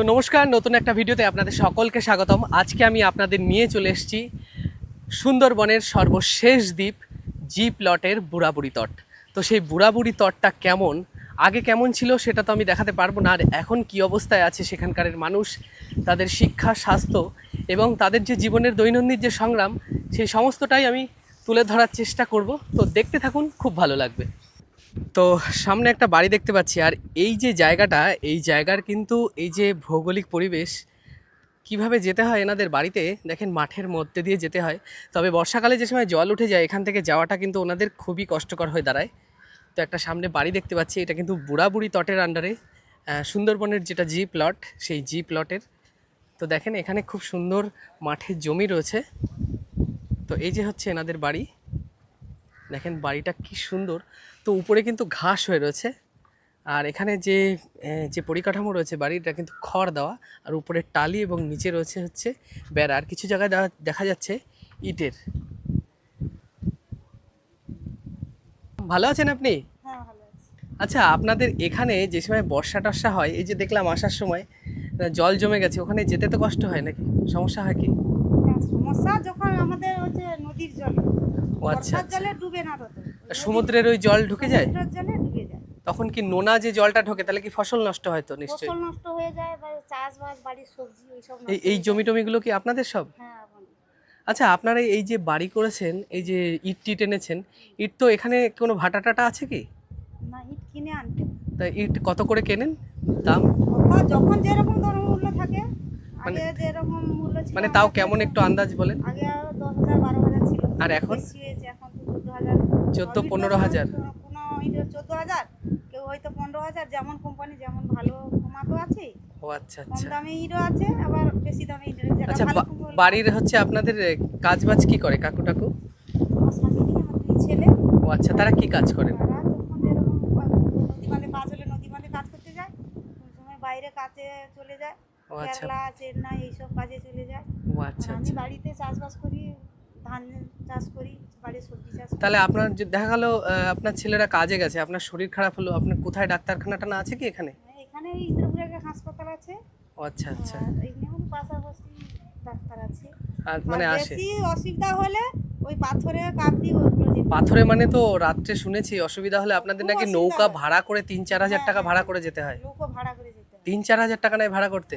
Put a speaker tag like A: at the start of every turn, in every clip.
A: তো নমস্কার, নতুন একটা ভিডিওতে আপনাদের সকলকে স্বাগতম। আজকে আমি আপনাদের নিয়ে চলে এসেছি সুন্দরবনের সর্বশেষ দ্বীপ জি প্লটের বুড়াবুড়ি তট। তো সেই বুড়াবুড়ি তটটা কেমন? আগে কেমন ছিল সেটা তো আমি দেখাতে পারব না, আর এখন কি অবস্থায় আছে সেখানকারের মানুষ, তাদের শিক্ষা, স্বাস্থ্য এবং তাদের যে জীবনের দৈনন্দিন যে সংগ্রাম, সেই সমস্তটাই আমি তুলে ধরার চেষ্টা করব। তো দেখতে থাকুন, খুব ভালো লাগবে। তো সামনে একটা বাড়ি দেখতে পাচ্ছি, আর এই যে জায়গাটা, এই জায়গার কিন্তু এই যে ভৌগোলিক পরিবেশ, কীভাবে যেতে হয় এনাদের বাড়িতে? দেখেন মাঠের মধ্যে দিয়ে যেতে হয়। তবে বর্ষাকালে যে সময় জল উঠে যায়, এখান থেকে যাওয়াটা কিন্তু ওনাদের খুবই কষ্টকর হয়ে দাঁড়ায়। তো একটা সামনে বাড়ি দেখতে পাচ্ছি, এটা কিন্তু বুড়াবুড়ি তটের আন্ডারে সুন্দরবনের যেটা জি প্লট সেই জি প্লটের তো দেখেন এখানে খুব সুন্দর মাঠের জমি রয়েছে। তো এই যে হচ্ছে এনাদের বাড়ি। দেখেন বাড়িটা কি সুন্দর। তো উপরে কিন্তু ঘাস হয়ে রয়েছে। আর এখানে যে যে পরিকাঠামো রয়েছে বাড়িটা কিন্তু খড় দেওয়া। আর উপরে টালি এবং নিচে রয়েছে হচ্ছে বেড়া। আর কিছু জায়গায় দেখা- যাচ্ছে ইটের। ভালো আছেন আপনি?
B: হ্যাঁ
A: আচ্ছা আপনাদের এখানে যে সময় বর্ষা টর্ষা হয় এই যে দেখলাম আসার সময় জল জমে গেছে ওখানে যেতে তো কষ্ট হয় নাকি? সমস্যা হয় কি?
B: হ্যাঁ, সমস্যা যখন আমাদের হচ্ছে নদীর জল।
A: ও আচ্ছা আচ্ছা।
B: জলে ডুবে না তত।
A: সমুদ্রের ওই জল ঢুকে যায়?
B: জলে ডুবে যায়।
A: তখন কি নোনা যে জলটা ঢোকে তাহলে কি ফসল নষ্ট হয় তো নিশ্চয়ই?
B: ফসল নষ্ট হয়ে যায় বা চাষবাস বাড়ির সবজি এইসব
A: এই এই জমি। টমিগুলো কি আপনাদের সব?
B: হ্যাঁ
A: আচ্ছা আপনারা এই যে বাড়ি করেছেন এই যে ইট টিট এনেছেন ইট তো এখানে কোনো ভাটা টাটা আছে কি?
B: না ইট কিনে আনতে।
A: তা ইট কত করে কেনেন? দাম?
B: যখন যেরকম ধরনের মূল্য থাকে
A: মানে-
B: যেরকম মূল্য ছিল
A: মানে তাও কেমন একটু আন্দাজ বলেন?
B: আগে আরও দশ হাজার বারো হাজার ছিল।
A: আর এখন?
B: হয়েছে এখন তো চোদ্দ হাজার।
A: চোদ্দ
B: সব ইট
A: পনেরো হাজার।
B: কোনো ইটের চোদ্দ হাজার কেউ হয়তো পনেরো হাজার যেমন কোম্পানি যেমন ভালো কমা তো আছে
A: ও আচ্ছা
B: কম
A: আচ্ছা।
B: দামে ইটও আছে আবার বেশি দামে ইটের যেটা
A: আচ্ছা বাড়ির হচ্ছে আপনাদের কাজ বাজ কি করে কাকু টাকু?
B: আমার স্বামী আমার দুই ছেলে।
A: ও আচ্ছা তারা কি কাজ করেন?
B: নদী বাঁধে কাজ হলে নদী বাঁধে কাজ করতে যায় সময় বাইরে কাজে চলে যায়।
A: ও আচ্ছা।
B: কেরলা চেন্নাই এইসব কাজে চলে যায়।
A: ও আচ্ছা
B: আমি
A: আচ্ছা।
B: বাড়িতে চাষবাস করি ধান চাষ করি বাড়ির সবজি চাষ
A: তাহলে আপনার যে দেখা গেল আপনার ছেলেরা কাজে গেছে আপনার শরীর খারাপ হলো আপনার কোথায় ডাক্তারখানাটা না আছে কি এখানে?
B: হ্যাঁ, এখানে ইন্দ্রপুরে একটা হাসপাতাল আছে।
A: ও আচ্ছা আচ্ছা।
B: আর এখানে পাশাপাশি ডাক্তার আছে।
A: আর মানে আসে।
B: বেশি অসুবিধা হলে ওই পাথরে কাঁপতি ওইগুলো যেতে
A: পাথরে মানে তো রাত্রে শুনেছি অসুবিধা হলে আপনাদের নাকি নৌকা ভাড়া করে তিন চার হাজার
B: হ্যাঁ,
A: টাকা
B: হ্যাঁ।
A: ভাড়া করে যেতে হয়।
B: লোকও ভাড়া করে যেতে
A: তিন চার হাজার টাকা নেয় ভাড়া করতে?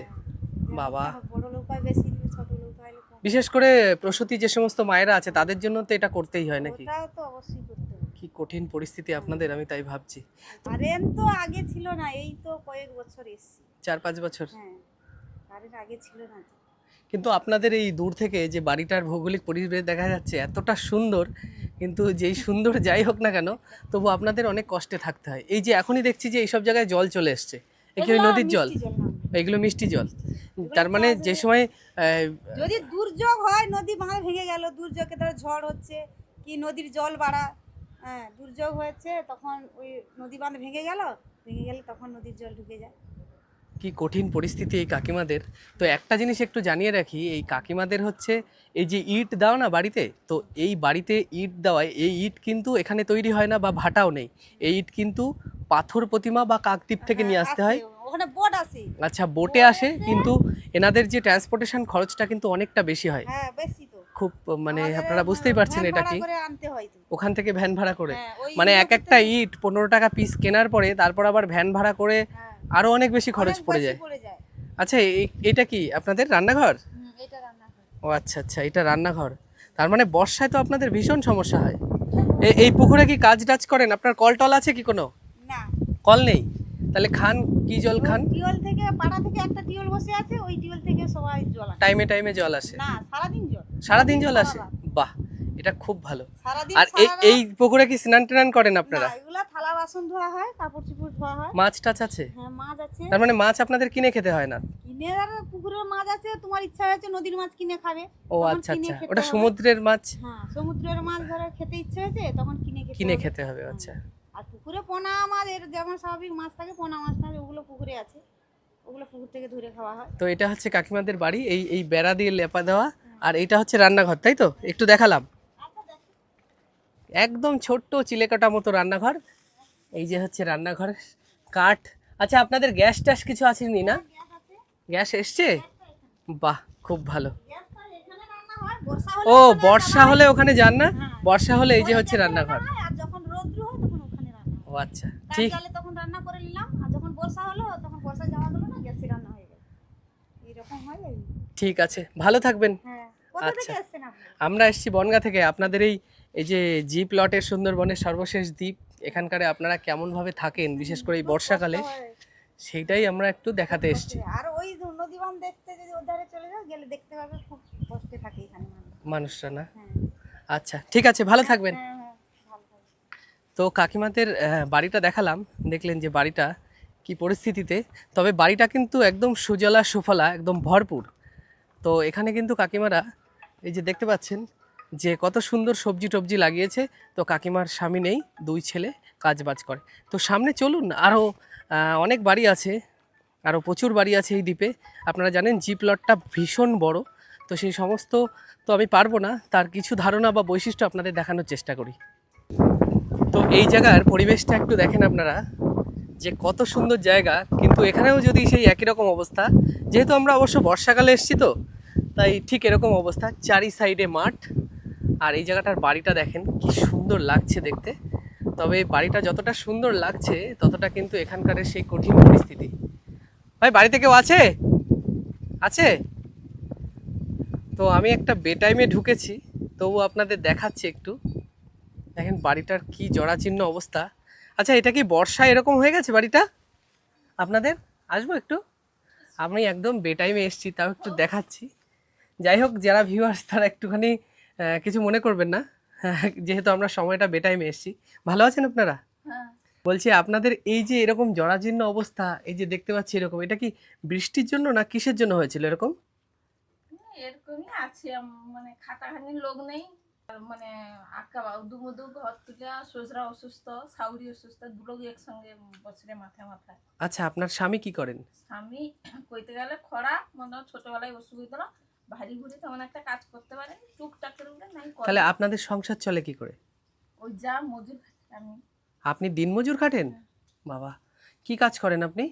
A: বাবা।
B: হয় কম।
A: বিশেষ করে প্রসূতি যে সমস্ত মায়েরা আছে তাদের জন্য তো এটা করতেই হয় নাকি?
B: তো অবশ্যই করতে
A: কি কঠিন পরিস্থিতি আপনাদের আমি তাই ভাবছি।
B: কারেন্ট তো আগে ছিল না এই তো কয়েক বছর এসছি।
A: চার পাঁচ বছর?
B: হ্যাঁ কারেন্ট আগে ছিল না।
A: কিন্তু আপনাদের এই দূর থেকে যে বাড়িটার ভৌগোলিক পরিবেশ দেখা যাচ্ছে এতটা সুন্দর কিন্তু যেই সুন্দর যাই হোক না কেন তবু আপনাদের অনেক কষ্টে থাকতে হয়। এই যে এখনই দেখছি যে এইসব জায়গায় জল চলে এসছে।
B: এগুলো
A: নদীর জল। এগুলো মিষ্টি জল। তার মানে যে সময়
B: যদি দুর্যোগ হয় নদী বাঁধ ভেঙে গেল দুর্যোগে ধর ঝড় হচ্ছে কি নদীর জল বাড়া হ্যাঁ দুর্যোগ হয়েছে তখন ওই নদী বাঁধ ভেঙে গেল ভেঙে গেলে তখন নদীর জল ঢুকে যায়।
A: কি কঠিন পরিস্থিতি এই কাকিমাদের। তো একটা জিনিস একটু জানিয়ে রাখি এই কাকিমাদের হচ্ছে এই যে ইট দাও না বাড়িতে তো এই বাড়িতে ইট দেওয়ায় এই ইট কিন্তু এখানে তৈরি হয় না বা ভাটাও নেই। এই ইট কিন্তু পাথর প্রতিমা বা কাকদ্বীপ থেকে নিয়ে
B: হ্যাঁ,
A: আসতে হয়।
B: ওখানে বোট আসে
A: আচ্ছা বোটে আসে কিন্তু এনাদের যে ট্রান্সপোর্টেশন খরচটা কিন্তু অনেকটা বেশি হয়।
B: হ্যাঁ বেশি তো।
A: খুব মানে আপনারা বুঝতেই পারছেন এটা কি? ওখান থেকে ভ্যান ভাড়া করে।
B: হ্যাঁ,
A: মানে এক একটা ইট পনেরো টাকা পিস কেনার পরে তারপর আবার ভ্যান ভাড়া করে
B: হ্যাঁ,
A: আরও অনেক বেশি খরচ পড়ে যায়। আচ্ছা এটা কি আপনাদের রান্নাঘর?
B: এটা
A: ও আচ্ছা আচ্ছা এটা রান্নাঘর। তার মানে বর্ষায় তো আপনাদের ভীষণ সমস্যা হয়। এই পুকুরে কি কাজ টাজ করেন? আপনার কল টল আছে কি কোনো? কল নেই? তাহলে খান কি জল খান?
B: টিউল থেকে পাড়া থেকে একটা টিউল বসে আছে ওই টিউল থেকে সবাই জল আসে।
A: টাইমে টাইমে জল আসে?
B: না সারাদিন জল।
A: সারাদিন জল আসে? বাহ এটা খুব ভালো। আর এই এই পুকুরে কি স্নান টান করেন আপনারা?
B: এগুলা থালা বাসন ধোয়া হয় কাপড় চোপড় ধোয়া হয়।
A: মাছ টাছ আছে?
B: হ্যাঁ মাছ আছে।
A: তার মানে মাছ আপনাদের কিনে খেতে হয় না?
B: কিনে আর পুকুরের মাছ আছে তোমার ইচ্ছা হয়েছে নদীর মাছ কিনে খাবে
A: ও আচ্ছা আচ্ছা। ওটা সমুদ্রের মাছ?
B: হ্যাঁ সমুদ্রের মাছ ধরে খেতে ইচ্ছে হয়েছে তখন কিনে খেতে
A: কিনে
B: হবে।
A: খেতে হবে আচ্ছা।
B: আর পুকুরে পোনা এর যেমন স্বাভাবিক মাছ থাকে পোনা মাছ থাকে ওগুলো পুকুরে আছে। ওগুলো পুকুর থেকে ধরে খাওয়া হয়।
A: তো এটা হচ্ছে কাকিমাদের বাড়ি এই এই বেড়া দিয়ে লেপা দেওয়া আর এইটা হচ্ছে রান্নাঘর তাই তো? একটু দেখালাম। একদম ছোট্ট চিলেকাটা মতো রান্নাঘর। এই যে হচ্ছে রান্নাঘর কাঠ। আচ্ছা আপনাদের গ্যাস ট্যাস কিছু আসেনি না গ্যাস এসছে? বাহ খুব ভালো। ও বর্ষা হলে ওখানে যান না?
B: হ্যাঁ।
A: বর্ষা হলে এই যে হচ্ছে রান্নাঘর
B: রান্না হয়, আর যখন রৌদ্র হয় তখন ওখানে রান্না হয়।
A: ও আচ্ছা ঠিক।
B: গেলে তখন রান্না করে নিলাম আর যখন বর্ষা হলো তখন বর্ষা যাওয়া গেলো না গ্যাসে রান্না হয়ে গেল। এইরকম হয়
A: ঠিক আছে ভালো থাকবেন।
B: হ্যাঁ
A: আচ্ছা। আমরা এসেছি বনগা থেকে। আপনাদের এই এই যে জিপ লটের সুন্দরবনের সর্বশেষ দ্বীপ এখানকারে আপনারা কেমনভাবে থাকেন বিশেষ করে এই বর্ষাকালে সেইটাই আমরা একটু দেখাতে এসেছি।
B: আর ওই নদী বাঁধ দেখতে যদি ওধারে চলে যাও গেলে দেখতে পাবে খুব কষ্টে থাকে এখানে
A: মানুষরা না?
B: হ্যাঁ।
A: আচ্ছা ঠিক আছে ভালো থাকবেন
B: হ্যাঁ হ্যাঁ ভালো থাকবে।
A: তো কাকিমাদের বাড়িটা দেখালাম, দেখলেন যে বাড়িটা কি পরিস্থিতিতে। তবে বাড়িটা কিন্তু একদম সুজলা সুফলা, একদম ভরপুর। তো এখানে কিন্তু কাকিমারা এই যে দেখতে পাচ্ছেন যে কত সুন্দর সবজি টবজি লাগিয়েছে। তো কাকিমার স্বামী নেই, দুই ছেলে কাজ বাজ করে। তো সামনে চলুন আরও অনেক বাড়ি আছে আরও প্রচুর বাড়ি আছে এই দ্বীপে। আপনারা জানেন জি প্লটটা ভীষণ বড়। তো সেই সমস্ত তো আমি পারব না, তার কিছু ধারণা বা বৈশিষ্ট্য আপনাদের দেখানোর চেষ্টা করি। তো এই জায়গার পরিবেশটা একটু দেখেন আপনারা, যে কত সুন্দর জায়গা। কিন্তু এখানেও যদি সেই একই রকম অবস্থা, যেহেতু আমরা অবশ্য বর্ষাকালে এসেছি তো, তাই ঠিক এরকম অবস্থা, চারি সাইডে মাঠ। আর এই জায়গাটার বাড়িটা দেখেন, কি সুন্দর লাগছে দেখতে। তবে এই বাড়িটা যতটা সুন্দর লাগছে, ততটা কিন্তু এখানকার সেই কঠিন পরিস্থিতি। ভাই, বাড়িতে কেউ আছে? আছে? তো আমি একটা বেটাইমে ঢুকেছি, তবু আপনাদের দেখাচ্ছি একটু। দেখেন বাড়িটার কি জরাচীর্ণ অবস্থা। আচ্ছা এটা কি বর্ষা এরকম হয়ে গেছে বাড়িটা? আপনাদের? আসব একটু? আমি একদম বেটাইমে এসেছি তাও একটু দেখাচ্ছি। যাই হোক যারা ভিউয়ার্স তারা একটুখানি কিছু মনে করবেন না। যেহেতু আমরা সময়টা বেটাইমে এসেছি। ভালো আছেন আপনারা?
C: হ্যাঁ।
A: বলছি আপনাদের এই যে এরকম জরাজীর্ণ অবস্থা এই যে দেখতে পাচ্ছি এরকম এটা কি বৃষ্টির জন্য না কিসের জন্য হয়েছিল এরকম?
C: এরকমই আছে মানে খাটাখানির লোক নেই। মানে আঁকা দুমুদু ঘর তুলে শ্বশুরা অসুস্থ সাউরি অসুস্থ দুলোক একসঙ্গে বছরে মাথায় মাথায়।
A: আচ্ছা আপনার স্বামী কি করেন?
C: স্বামী কইতে গেলে খরা মনে হয় ছোটবেলায় অসুখ হইতো না ভারী ভুড়ি তেমন একটা কাজ করতে পারে টুকটাক করে উঠে নাই করে।
A: তাহলে আপনাদের সংসার চলে কি করে?
C: ওই যা মজুর আমি।
A: আপনি দিনমজুর কাটেন বাবা কি কাজ করেন আপনি?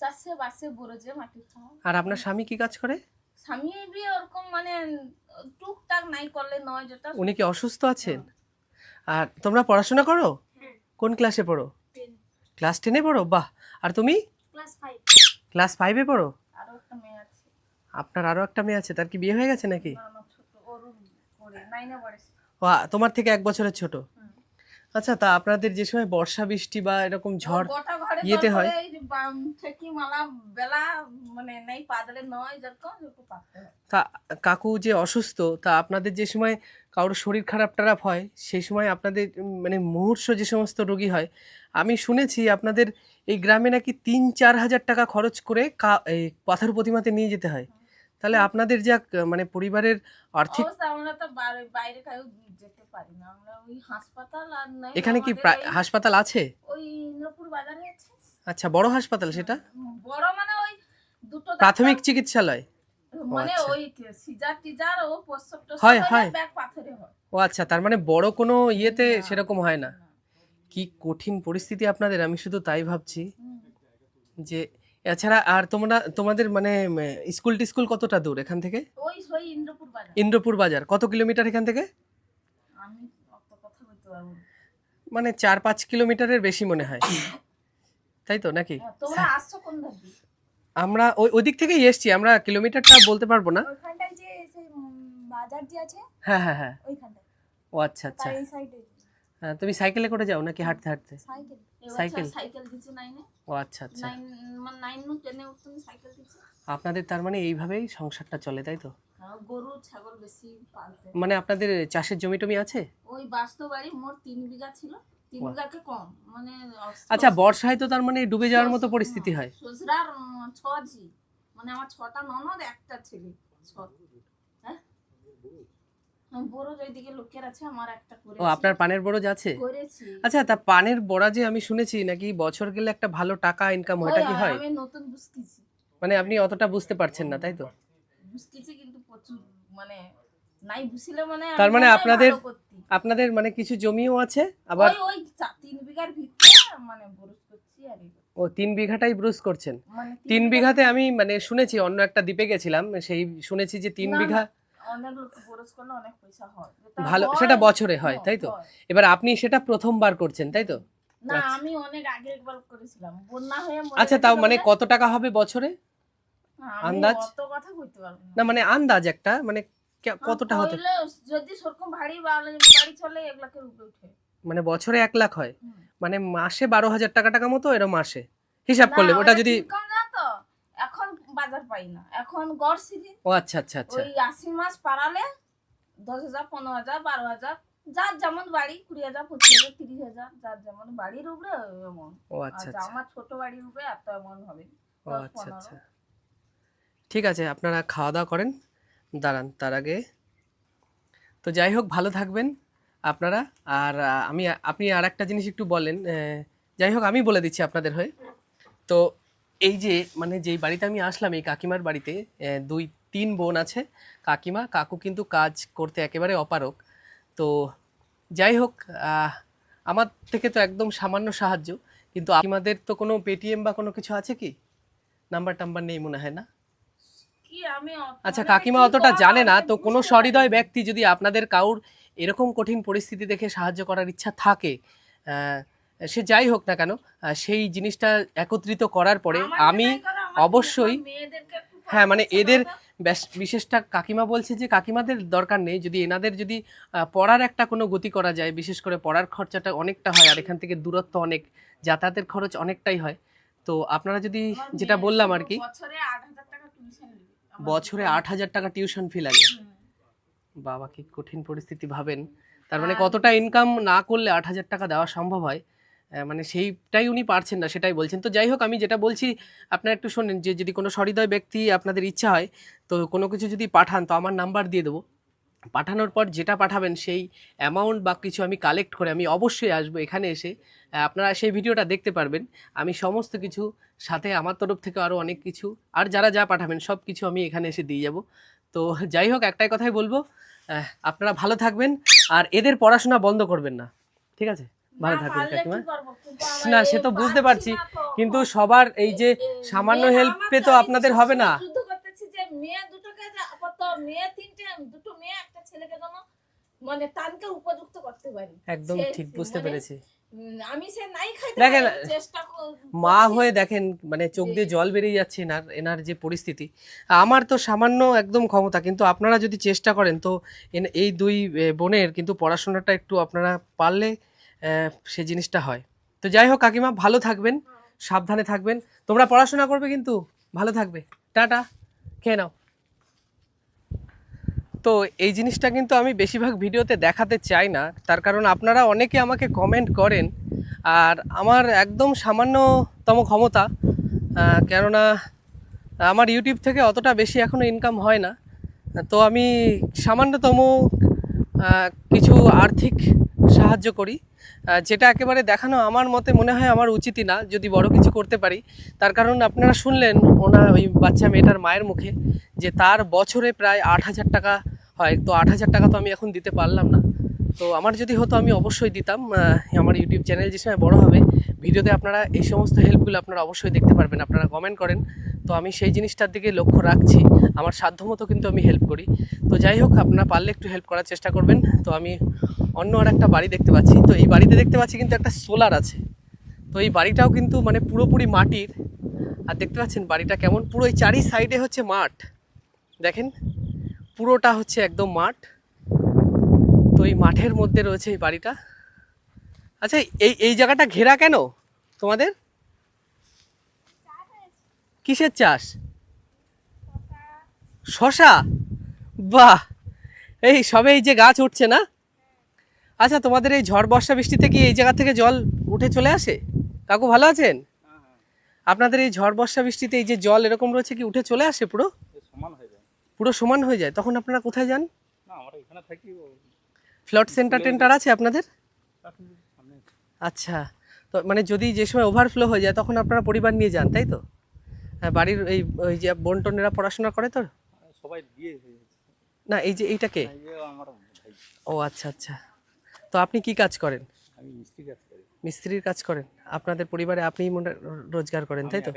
C: চাষে বাসে বরজে মাটি খাওয়া
A: আর আপনার স্বামী কি কাজ করে?
C: স্বামী ওরকম মানে টুকটাক নাই করলে নয় যেটা।
A: উনি কি অসুস্থ আছেন? আর তোমরা পড়াশোনা করো? কোন ক্লাসে পড়ো? ক্লাস টেনে পড়ো? বাহ। আর তুমি?
B: Class five.
A: ক্লাস ফাইভে পড়ো?
C: আরও একটা মেয়ে আছে।
A: আপনার আরও একটা মেয়ে আছে তার কি বিয়ে হয়ে গেছে নাকি? তোমার থেকে এক বছরের ছোট। আচ্ছা তা আপনাদের যে সময় বর্ষা বৃষ্টি বা এরকম ঝড়
C: গোটা ঘরে
A: ইয়েতে হয়?
C: ঠেকি মালা বেলা মানে নেই পাদলে নয় যেরকম যেরকম পাততে হয়।
A: তা কাকু যে অসুস্থ তা আপনাদের যে সময় কারোর শরীর খারাপ টারাপ হয় সেই সময় আপনাদের মানে মুহূর্ষ যে সমস্ত রোগী হয় আমি শুনেছি আপনাদের এই গ্রামে নাকি তিন চার হাজার টাকা খরচ করে কা- এই পাথর প্রতিমাতে নিয়ে যেতে হয় তাহলে আপনাদের যা মানে পরিবারের আর্থিক
C: আমরা তো বাইরে- কাউ যেতে পারি না। আমরা ওই হাসপাতাল আর নাই
A: এখানে কি হাসপাতাল আছে?
C: ওই ইন্দ্রপুর বাজারে আছে।
A: আচ্ছা বড় হাসপাতাল সেটা?
C: বড় মানে ওই দুটো
A: প্রাথমিক চিকিৎসালয়?
C: মানে
A: আচ্ছা।
C: ওই সিজার টিজার ও প্রসব
A: হয়, হয়।
C: পাথরে হয়।
A: ও আচ্ছা তার মানে বড় কোনো ইয়েতে সেরকম হয় না। কি কঠিন পরিস্থিতি আপনাদের আমি শুধু তাই ভাবছি যে এছাড়া আর তোমরা তোমাদের মানে স্কুল টিস্কুল কতটা দূর এখান থেকে?
C: ওই ওই ইন্দ্রপুর বাজার।
A: ইন্দ্রপুর বাজার। কত কিলোমিটার এখান থেকে?
C: আমি কথা বলতে পারব
A: মানে চার পাঁচ কিলোমিটারের বেশি মনে হয়। তাই তো নাকি?
C: হ্যাঁ, তোমরা আসছো কোন ধার দিয়ে?
A: আমরা ওই ওই দিক থেকেই এসছি। আমরা কিলোমিটারটা বলতে পারব না।
B: ওইখানটায় যে সেই বাজার যে আছে
A: হ্যাঁ হ্যাঁ হ্যাঁ। ও আচ্ছা আচ্ছা।
B: তার এই সাইডে
A: হ্যাঁ, তুমি সাইকেলে করে যাও নাকি হাঁটতে হাঁটতে?
B: সাইকেল।
A: সাইকেল?
C: সাইকেল নাইনে
A: ও আচ্ছা আচ্ছা।
C: নাইন মানে নাইন নু টেনে সাইকেল দিচ্ছে
A: আপনাদের তার মানে এইভাবেই সংসারটা চলে তাই তো?
C: গরু ছাগল বেশি পালতে
A: মানে আপনাদের চাষের জমি টমি আছে?
C: ওই বাস্তব বাড়ি মোট তিন বিঘা ছিল। তিন। বিঘাকে কম মানে
A: আচ্ছা বর্ষায় তো তার মানে ডুবে যাওয়ার মতো পরিস্থিতি হয়।
C: শ্বশুরার ছ ঝি। মানে আমার ছটা ননদ একটা ছেলে। ছ হ্যাঁ?
A: ও আপনার পানের বরজ আছে? আচ্ছা তা পানের বড়া যে আমি শুনেছি নাকি বছর গেলে একটা ভালো টাকা ইনকাম হয় কি হয়? মানে আপনি অতটা বুঝতে পারছেন না তাই তো?
C: কিন্তু প্রচুর মানে নাই মানে
A: তার মানে আপনাদের- আপনাদের মানে কিছু জমিও আছে আবার
C: ওই ওই তিন বিঘার ভিতরে মানে বরুজ করছি আর
A: ও তিন বিঘাটাই ব্রুজ করছেন।
C: মানে
A: তিন বিঘাতে আমি মানে শুনেছি অন্য একটা দ্বীপে গেছিলাম সেই শুনেছি যে তিন বিঘা
C: অনেক লোক বরস করলে অনেক পয়সা হয়।
A: ভালো সেটা বছরে হয়
C: হ্যাঁ,
A: তাই তো? এবার আপনি সেটা প্রথমবার করছেন তাই তো?
C: না
A: আচ্ছা।
C: আমি অনেক আগে একবার করেছিলাম। বন্যা হয়ে
A: আচ্ছা তাও মানে কত টাকা হবে বছরে? আন্দাজ?
C: কথা পারব
A: না। মানে আন্দাজ একটা মানে কতটা হতে
C: যদি সেরকম ভারী বাড়ি চলে এক লাখের উপরে উঠে।
A: মানে বছরে এক লাখ হয়? মানে মাসে বারো হাজার টাকা টাকা মতো এরম মাসে হিসাব করলে ওটা যদি
C: income না তো এখন বাজার পাই না। এখন গড় সিজন
A: ও আচ্ছা আচ্ছা আচ্ছা।
C: ওই আশি মাস পারালে দশ হাজার পনেরো হাজার বারো হাজার যার যেমন বাড়ি কুড়ি হাজার পঁচিশ হাজার তিরিশ হাজার যার যেমন বাড়ির উপরে এমন।
A: ও আচ্ছা
C: আচ্ছা
A: আচ্ছা।
C: আমার ছোট বাড়ির উপরে এত এমন হবে
A: ও আচ্ছা আচ্ছা। ঠিক আছে আপনারা খাওয়া দাওয়া করেন। দাঁড়ান তার আগে। তো যাই হোক ভালো থাকবেন আপনারা। আর আমি আপনি আর একটা জিনিস একটু বলেন। যাই হোক আমি বলে দিচ্ছি আপনাদের হয়ে। তো এই যে মানে যেই বাড়িতে আমি আসলাম এই কাকিমার বাড়িতে দুই তিন বোন আছে কাকিমা কাকু কিন্তু কাজ করতে একেবারে অপারক তো যাই হোক আমার থেকে তো একদম সামান্য সাহায্য কিন্তু আপনাদের তো কোনো পেটিএম বা কোনো কিছু আছে কি? নাম্বার টাম্বার নেই মনে হয় না?
C: আমি
A: আচ্ছা
C: মানে
A: কাকিমা অতটা জানে না তো কোনো সহৃদয় ব্যক্তি যদি আপনাদের কাউর এরকম কঠিন পরিস্থিতি দেখে সাহায্য করার ইচ্ছা থাকে সে যাই হোক না কেন সেই জিনিসটা একত্রিত করার পরে আমি অবশ্যই হ্যাঁ মানে এদের বিশেষটা কাকিমা বলছে যে কাকিমাদের দরকার নেই যদি এনাদের যদি পড়ার একটা কোনো গতি করা যায় বিশেষ করে পড়ার খরচাটা অনেকটা হয় আর এখান থেকে দূরত্ব অনেক যাতায়াতের খরচ অনেকটাই হয় তো আপনারা যদি যেটা বললাম আর কি
C: বছরে আট হাজার টাকা টিউশন
A: ফি লাগে। বাবা কি কঠিন পরিস্থিতি ভাবেন। তার মানে কতটা ইনকাম না করলে আট হাজার টাকা দেওয়া সম্ভব হয় মানে সেইটাই উনি পারছেন না, সেটাই বলছেন। তো যাই হোক, আমি যেটা বলছি, আপনারা একটু শোনেন যে যদি কোনো সহৃদয় ব্যক্তি আপনাদের ইচ্ছা হয়, তো কোনো কিছু যদি পাঠান, তো আমার নাম্বার দিয়ে দেবো। পাঠানোর পর যেটা পাঠাবেন, সেই অ্যামাউন্ট বা কিছু আমি কালেক্ট করে আমি অবশ্যই আসব এখানে এসে। আপনারা সেই ভিডিওটা দেখতে পারবেন। আমি সমস্ত কিছু, সাথে আমার তরফ থেকে আরও অনেক কিছু, আর যারা যা পাঠাবেন, সব কিছু আমি এখানে এসে দিয়ে যাব। তো যাই হোক, একটাই কথাই বলব আপনারা ভালো থাকবেন, আর এদের পড়াশোনা বন্ধ করবেন না, ঠিক আছে? ভালো থাকবেন কাকিমা। না, সে তো বুঝতে পারছি, কিন্তু সবার এই যে সামান্য হেল্পে তো আপনাদের হবে না।
C: যে মেয়ে দুটোকে আপাতত মেয়ে তিনটে দুটো মেয়ে একটা ছেলেকে যেন মানে তানকে উপযুক্ত করতে পারি।
A: একদম ঠিক বুঝতে
C: মানে,
A: পেরেছি।
C: আমি সে নাই খাইতে
A: দেখেন,
C: চেষ্টা
A: মা হয়ে দেখেন মানে চোখ দিয়ে জল বেরিয়ে যাচ্ছে এনার এনার যে পরিস্থিতি। আমার তো সামান্য একদম ক্ষমতা কিন্তু আপনারা যদি চেষ্টা করেন তো এই দুই বোনের কিন্তু পড়াশোনাটা একটু আপনারা পারলে সে জিনিসটা হয়। তো যাই হোক, কাকিমা, ভালো থাকবেন, সাবধানে থাকবেন। তোমরা পড়াশোনা করবে কিন্তু, ভালো থাকবে। টাটা, খেয়ে নাও। তো এই জিনিসটা কিন্তু আমি বেশিরভাগ ভিডিওতে দেখাতে চাই না। তার কারণ আপনারা অনেকে আমাকে কমেন্ট করেন, আর আমার একদম সামান্যতম ক্ষমতা কেননা আমার ইউটিউব থেকে অতটা বেশি এখনও ইনকাম হয় না। তো আমি সামান্যতম কিছু আর্থিক সাহায্য করি। যেটা একেবারে দেখানো আমার মতে মনে হয় আমার উচিতই না, যদি বড় কিছু করতে পারি। তার কারণ আপনারা শুনলেন ওনার ওই বাচ্চা মেয়েটার মায়ের মুখে যে তার বছরে প্রায় আট হাজার টাকা হয়। তো আট হাজার টাকা তো আমি এখন দিতে পারলাম না। তো আমার যদি হতো আমি অবশ্যই দিতাম। আমার ইউটিউব চ্যানেল যে সময় বড় হবে, ভিডিওতে আপনারা এই সমস্ত হেল্পগুলো আপনারা অবশ্যই দেখতে পারবেন, আপনারা কমেন্ট করেন। তো আমি সেই জিনিসটার দিকে লক্ষ্য রাখছি। আমার সাধ্যমতো কিন্তু আমি হেল্প করি। তো যাই হোক, আপনারা পারলে একটু হেল্প করার চেষ্টা করবেন। তো আমি অন্য আর একটা বাড়ি দেখতে পাচ্ছি। তো এই বাড়িতে দেখতে পাচ্ছি কিন্তু একটা সোলার আছে। তো এই বাড়িটাও কিন্তু মানে পুরোপুরি মাটির। আর দেখতে পাচ্ছেন বাড়িটা কেমন? পুরো এই চারি সাইডে হচ্ছে মাঠ। দেখেন? পুরোটা হচ্ছে একদম মাঠ। তো এই মাঠের মধ্যে রয়েছে এই বাড়িটা। আচ্ছা এই এই জায়গাটা ঘেরা কেন তোমাদের? কিসের চাষ? শশা? বাহ! এই সবে এই যে গাছ উঠছে না? আচ্ছা তোমাদের এই ঝড় বর্ষা বৃষ্টিতে কি এই জায়গা থেকে জল উঠে চলে আসে? কাকু ভালো আছেন? আপনাদের এই ঝড় বর্ষা বৃষ্টিতে এই যে জল এরকম রয়েছে কি উঠে চলে আসে পুরো?
D: সমান হয়ে যায়।
A: পুরো সমান হয়ে যায়? তখন আপনারা কোথায় যান?
D: না আমরা এখানে থাকি। ও
A: ফ্লড সেন্টার টেন্টার আছে আপনাদের? আচ্ছা তো মানে যদি যে সময় ওভারফ্লো হয়ে যায় তখন আপনারা পরিবার নিয়ে যান তাই তো? হ্যাঁ বাড়ির এই ওই যে বন্টনেরা পড়াশোনা করে তো
D: সবাই বিয়ে
A: না এই যে এইটাকে? ও আচ্ছা আচ্ছা। তো আপনি কি কাজ করেন?
D: আমি মিস্ত্রি কাজ করি।
A: মিস্ত্রির কাজ করেন? আপনাদের পরিবারে আপনিই রোজগার করেন তাই তো?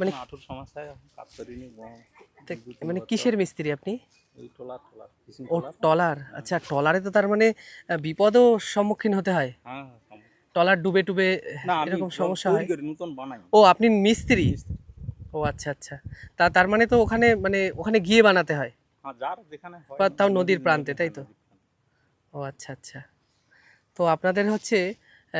A: মানে-
D: সমস্যায় কাজ করিনি
A: মানে কিসের মিস্ত্রি আপনি? ও
D: টলার?
A: আচ্ছা টলারে তো তার মানে বিপদও সম্মুখীন হতে হয়।
D: হ্যাঁ হ্যাঁ,
A: টলার ডুবে টুবে এরকম সমস্যা হয়? ও আপনি মিস্ত্রি। ও আচ্ছা আচ্ছা। তা তার মানে তো ওখানে মানে ওখানে গিয়ে বানাতে হয়?
D: হ্যাঁ
A: তাও
D: নদীর
A: প্রান্তে, তাই তো? ও আচ্ছা আচ্ছা। তো আপনাদের হচ্ছে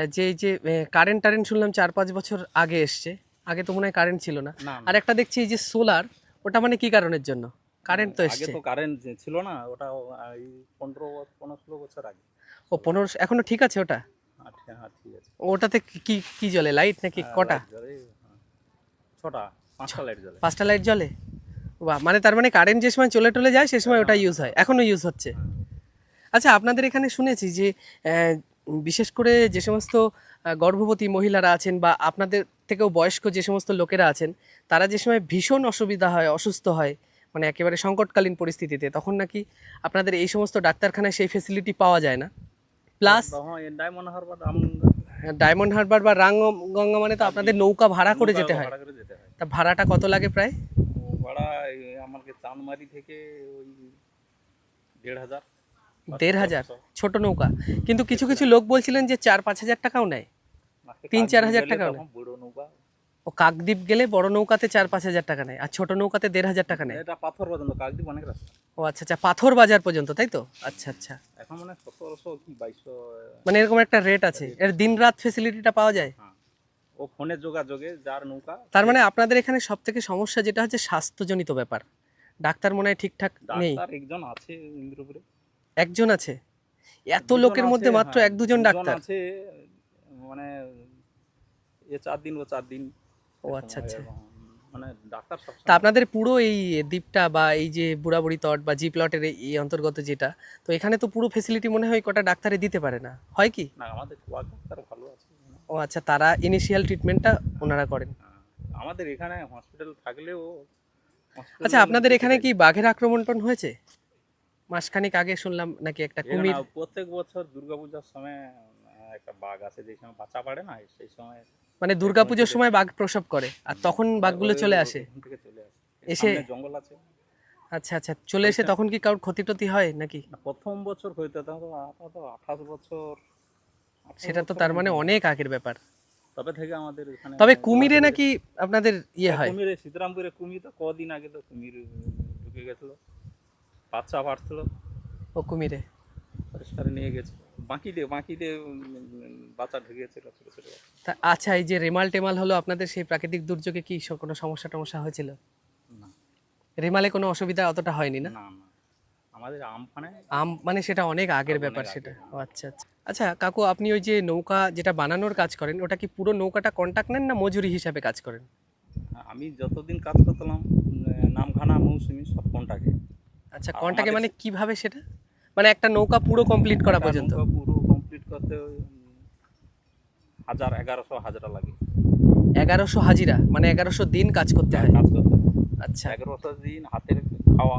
A: যে যে কারেন্ট টারেন্ট শুনলাম চার পাঁচ বছর আগে এসছে। আগে তো মনে হয় কারেন্ট ছিল না। আর একটা দেখছি এই যে সোলার ওটা মানে কি কারণের জন্য? কারেন্ট তো এসছে।
D: তো কারেন্ট ছিল না ওটা এই পনেরো পনেরো ষোলো বছর আগে।
A: ও পনেরো এখনও ঠিক আছে ওটা?
D: হ্যাঁ
A: ওটাতে কি- কি কি জ্বলে? লাইট নাকি
D: হ্যাঁ,
A: কটা?
D: হ্যাঁ। ছটা পাঁচটা লাইট জ্বলে।
A: পাঁচটা লাইট জ্বলে? বাহ মানে তার মানে কারেন্ট যে সময় চলে টলে যায় সে সময় ওটা ইউজ হয়। এখনও ইউজ হচ্ছে। আচ্ছা আপনাদের এখানে শুনেছি যে বিশেষ করে যে সমস্ত গর্ভবতী মহিলারা আছেন বা আপনাদের থেকেও বয়স্ক যে সমস্ত লোকেরা আছেন তারা যে সময় ভীষণ অসুবিধা হয় অসুস্থ হয় মানে একেবারে সংকটকালীন পরিস্থিতিতে তখন নাকি আপনাদের এই সমস্ত ডাক্তারখানায় সেই ফেসিলিটি পাওয়া যায় না? Plus
D: diamond Harbour
A: diamond Harbour বা রাঙ্গঙ্গা মানে তো আপনাদের নৌকা ভাড়া করে যেতে হয়। তা ভাড়াটা কত লাগে প্রায়?
D: ভাড়া আমাকে চাঁদমারি থেকে ওই দেড় হাজার।
A: দেড় হাজার ছোট নৌকা। কিন্তু কিছু কিছু লোক বলছিলেন যে চার পাঁচ হাজার টাকাও নেয়। তিন চার হাজার টাকা
D: তখন বড় নৌকা।
A: ও কাকদ্বীপ গেলে বড় নৌকাতে চার পাঁচ হাজার টাকা নেয় আর ছোট নৌকাতে দেড় হাজার টাকা নেয়।
D: এটা পাথর পর্যন্ত কাকদ্বীপ অনেক রাস্তা।
A: ও আচ্ছা আচ্ছা পাথর বাজার পর্যন্ত তাই তো? আচ্ছা আচ্ছা।
D: এখন মানে সতেরোশো কি বাইশশো
A: মানে এরকম একটা রেট আছে। এর দিন রাত ফেসিলিটিটা পাওয়া যায়?
D: হ্যাঁ। ও ফোনের যোগাযোগে যার নৌকা
A: তার মানে আপনাদের এখানে সব থেকে সমস্যা যেটা হচ্ছে স্বাস্থ্যজনিত ব্যাপার। ডাক্তার মনে হয় ঠিকঠাক নেই।
D: ডাক্তার একজন আছে ইন্দ্রপুরে।
A: একজন আছে। এত লোকের মধ্যে মাত্র
D: হ্যাঁ,
A: এক দুজন ডাক্তার।
D: আছে মানে এ চার দিন ও চার দিন
A: ও আচ্ছা আচ্ছা।
D: মানে ডাক্তার সব
A: তা আপনাদের পুরো এই দ্বীপটা বা এই যে বুড়াবুড়ি তট বা জি প্লটের এই- অন্তর্গত যেটা তো এখানে তো পুরো ফেসিলিটি মনে হয় কটা ডাক্তারে দিতে পারে না হয় কি?
D: না আমাদের ডাক্তার ভালো আছে।
A: ও আচ্ছা তারা ইনিশিয়াল ট্রিটমেন্টটা ওনারা করেন।
D: হ্যাঁ, আমাদের এখানে হসপিটাল থাকলেও
A: আচ্ছা আপনাদের এখানে কি বাঘের আক্রমণ টন হয়েছে? মাসখানেক আগে শুনলাম নাকি একটা কুমির
D: প্রত্যেক বছর দুর্গাপূজার সময় একটা বাঘ আছে যে সময় বাচ্চা পাড়ে না সেই সময়
A: মানে দুর্গাপুজোর সময় বাঘ প্রসব করে আর তখন বাঘগুলো
D: ওই-
A: চলে আসে।
D: আসে।
A: এসে-
D: জঙ্গল আছে।
A: আচ্ছা আচ্ছা চলে এসে তখন কি কারোর ক্ষতি টতি হয় নাকি?
D: প্রথম বছর হইতে তো তো আঠাশ বছর
A: সেটা তো তার মানে অনেক আগের ব্যাপার।
D: তবে থেকে আমাদের এখানে
A: তবে কুমিরে নাকি আপনাদের ইয়ে হয়
D: কুমিরে সীতারামপুরে কুমির তো কদিন আগে তো কুমির ঢুকে গেছিল। বাচ্চা পারছিল
A: ও কুমিরে
D: পরিষ্কারে নিয়ে গেছে। বাকিতে বাকিতে বাচ্চা ঢুকেছিল ছোট ছোট
A: তা আচ্ছা এই যে রেমাল টেমাল হলো আপনাদের সেই প্রাকৃতিক দুর্যোগে কি কোনো সমস্যা টমস্যা হয়েছিল?
D: না।
A: রেমালে কোনো অসুবিধা অতটা হয়নি না?
D: না আমাদের আমফানে
A: আম মানে সেটা অনেক আগের ব্যাপার সেটা। ও আচ্ছা আচ্ছা। আচ্ছা কাকু আপনি ওই যে নৌকা যেটা বানানোর কাজ করেন ওটা কি পুরো নৌকাটা কন্ট্যাক্ট নেন না মজুরি হিসাবে কাজ করেন?
D: আমি যতদিন কাজ করতাম নামখানা মৌসুমি সব কন্টাকে
A: আচ্ছা কন্টাকে মানে কীভাবে সেটা? মানে একটা নৌকা পুরো কমপ্লিট করা পর্যন্ত।
D: পুরো কমপ্লিট করতে হাজার এগারোশো হাজারা লাগে।
A: এগারোশো হাজিরা মানে এগারোশো দিন কাজ করতে হয়
D: কাজ করতে
A: আচ্ছা।
D: এগারোশো দিন হাতের খাওয়া।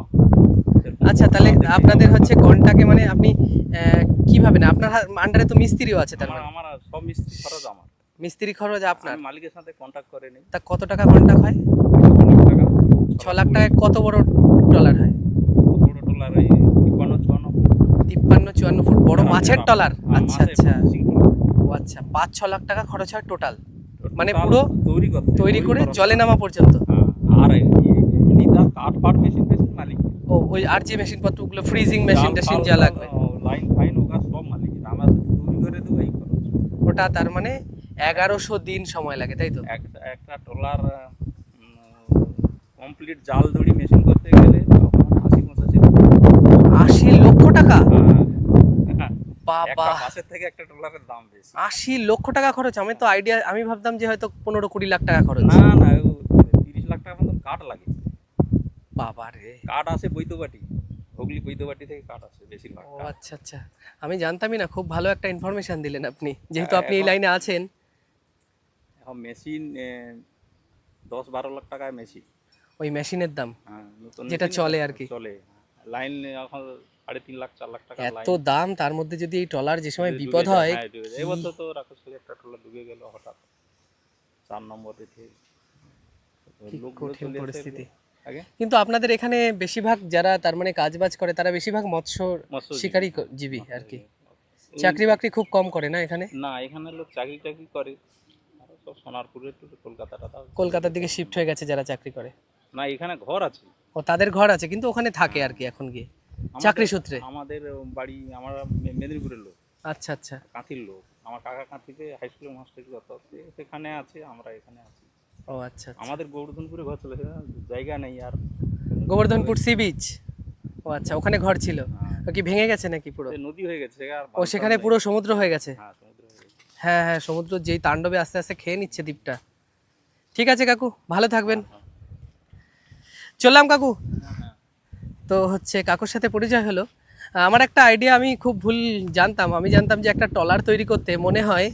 A: আচ্ছা তাহলে আপনাদের হচ্ছে কন্টাকে মানে আপনি কীভাবে না? আপনার আন্ডারে তো মিস্ত্রিও আছে তার
D: আমার
A: মানে।
D: আমার সব মিস্ত্রি খরচ আমার।
A: মিস্ত্রি খরচ আপনার।
D: মালিকের সাথে কন্ট্যাক্ট করে নিই।
A: তা কত টাকা কন্টাক হয় ছ লাখ টাকায় কত বড় ডলার হয়?
D: বড় টলার ওই তিপ্পান্ন চুয়ান্ন
A: তিপ্পান্ন চুয়ান্ন ফুট বড় মাছের টলার
D: হ্যাঁ,
A: আচ্ছা আচ্ছা। ও আচ্ছা। পাঁচ ছ লাখ টাকা খরচ হয় টোটাল? মানে পুরো
D: তৈরি করতে
A: তৈরি করে জলে নামা পর্যন্ত?
D: হ্যাঁ, আর তার কাঠ ফাট মেশিন ফেশিন মালিক।
A: ও ওই আর যে মেশিন পত্রগুলো ফ্রিজিং মেশিন টেশিন যা লাগবে।
D: লাইন ফাইন ওগা সব মালিক। আমরা তৈরি করে দেবো এই খরচ।
A: ওটা তার মানে এগারোশো দিন সময় লাগে তাই তো?
D: একটা ট্রলার কমপ্লিট জাল দড়ি মেশিন করতে গেলে তখন আশি পঁচাশি
A: আশি লক্ষ টাকা?
D: হ্যাঁ,
A: বাবা।
D: একটা বাসের থেকে একটা দাম বেশি।
A: আশি লক্ষ টাকা খরচ। আমি তো আইডিয়া আমি ভাবতাম যে হয়তো পনেরো কুড়ি লাখ টাকা খরচ।
D: না না তিরিশ লাখ টাকা মতন কাঠ লাগে।
A: বাবা রে।
D: কাঠ আসে হুগলি বৈদ্যবাটি থেকে কাঠ আসে বেশিরভাগ
A: ও আচ্ছা আচ্ছা। আমি জানতামই না খুব ভালো একটা ইনফরমেশন দিলেন আপনি। যেহেতু
D: হ্যাঁ,
A: আপনি এই লাইনে আছেন।
D: এখন মেশিন দশ বারো লাখ টাকায় মেশিন
A: ওই মেশিনের দাম
D: হ্যাঁ
A: যেটা চলে আর কি।
D: চলে। লাইন এখন সাড়ে তিন লাখ চার লাখ টাকা
A: এত দাম তার মধ্যে যদি এই ট্রলার যে সময় বিপদ হয়
D: এবছর তো রাক্ষসপুরে একটা ট্রলার ডুবে গেল হঠাৎ। চার নম্বর রেখে
A: কঠিন পরিস্থিতি। কিন্তু আপনাদের এখানে বেশিরভাগ যারা তার মানে কাজ বাজ করে তারা বেশিরভাগ মৎস্য। শিকারী জীবী আর কি। চাকরি বাকরি খুব কম করে না এখানে?
D: না এখানে লোক চাকরি টাকরি করে। সোনারপুরে কলকাতা
A: কলকাতার দিকে শিফট হয়ে গেছে যারা চাকরি করে।
D: না এখানে ঘর আছে।
A: ও তাদের ঘর আছে কিন্তু ওখানে থাকে আর কি এখন গিয়ে। চাকরি সূত্রে।
D: আমাদের বাড়ি আমার মেদিনীপুরের লোক।
A: আচ্ছা আচ্ছা।
D: কাঁথির লোক। আমার কাকা কাঁথিতে হাই স্কুলের মাস্টার কত সেখানে আছে আমরা এখানে আছি।
A: ও আচ্ছা আচ্ছা।
D: আমাদের গোবর্ধনপুরে ঘর চলে জায়গা নেই আর।
A: Gobardhanpur sea beach? ও আচ্ছা ওখানে ঘর ছিল।
D: হ্যাঁ,
A: ও কি ভেঙে গেছে নাকি পুরো?
D: নদী হয়ে গেছে আর
A: ও সেখানে পুরো সমুদ্র হয়ে গেছে?
D: হ্যাঁ সমুদ্র হয়ে গেছে।
A: হ্যাঁ হ্যাঁ সমুদ্র যেই তাণ্ডবে আস্তে আস্তে খেয়ে নিচ্ছে দ্বীপটা। ঠিক আছে কাকু ভালো থাকবেন। চললাম কাকু। তো হচ্ছে কাকুর সাথে পরিচয় হলো। আমার একটা আইডিয়া আমি খুব ভুল জানতাম। আমি জানতাম যে একটা টলার তৈরি করতে মনে হয়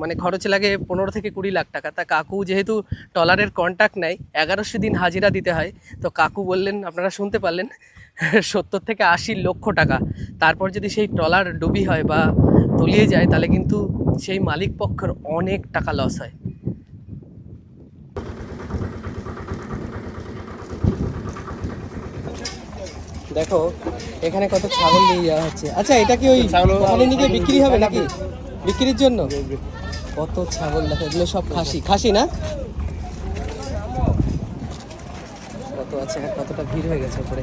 A: মানে খরচ লাগে পনেরো থেকে কুড়ি লাখ টাকা। তা কাকু যেহেতু টলারের কন্ট্যাক্ট নেয়, এগারোশো দিন হাজিরা দিতে হয়। তো কাকু বললেন, আপনারা শুনতে পারলেন, সত্তর থেকে আশি লক্ষ টাকা। তারপর যদি সেই ট্রলার ডুবি হয় বা তলিয়ে যায়, তাহলে কিন্তু সেই মালিক পক্ষের অনেক টাকা লস হয়। দেখো এখানে কত ছাগল নিয়ে যাওয়া হচ্ছে। আচ্ছা এটা কি ওই ওখানে নিয়ে বিক্রি হবে নাকি? বিক্রির জন্য? কত ছাগল দেখো এগুলো সব খাসি। খাসি না? কত আছে কতটা ভিড় হয়ে গেছে উপরে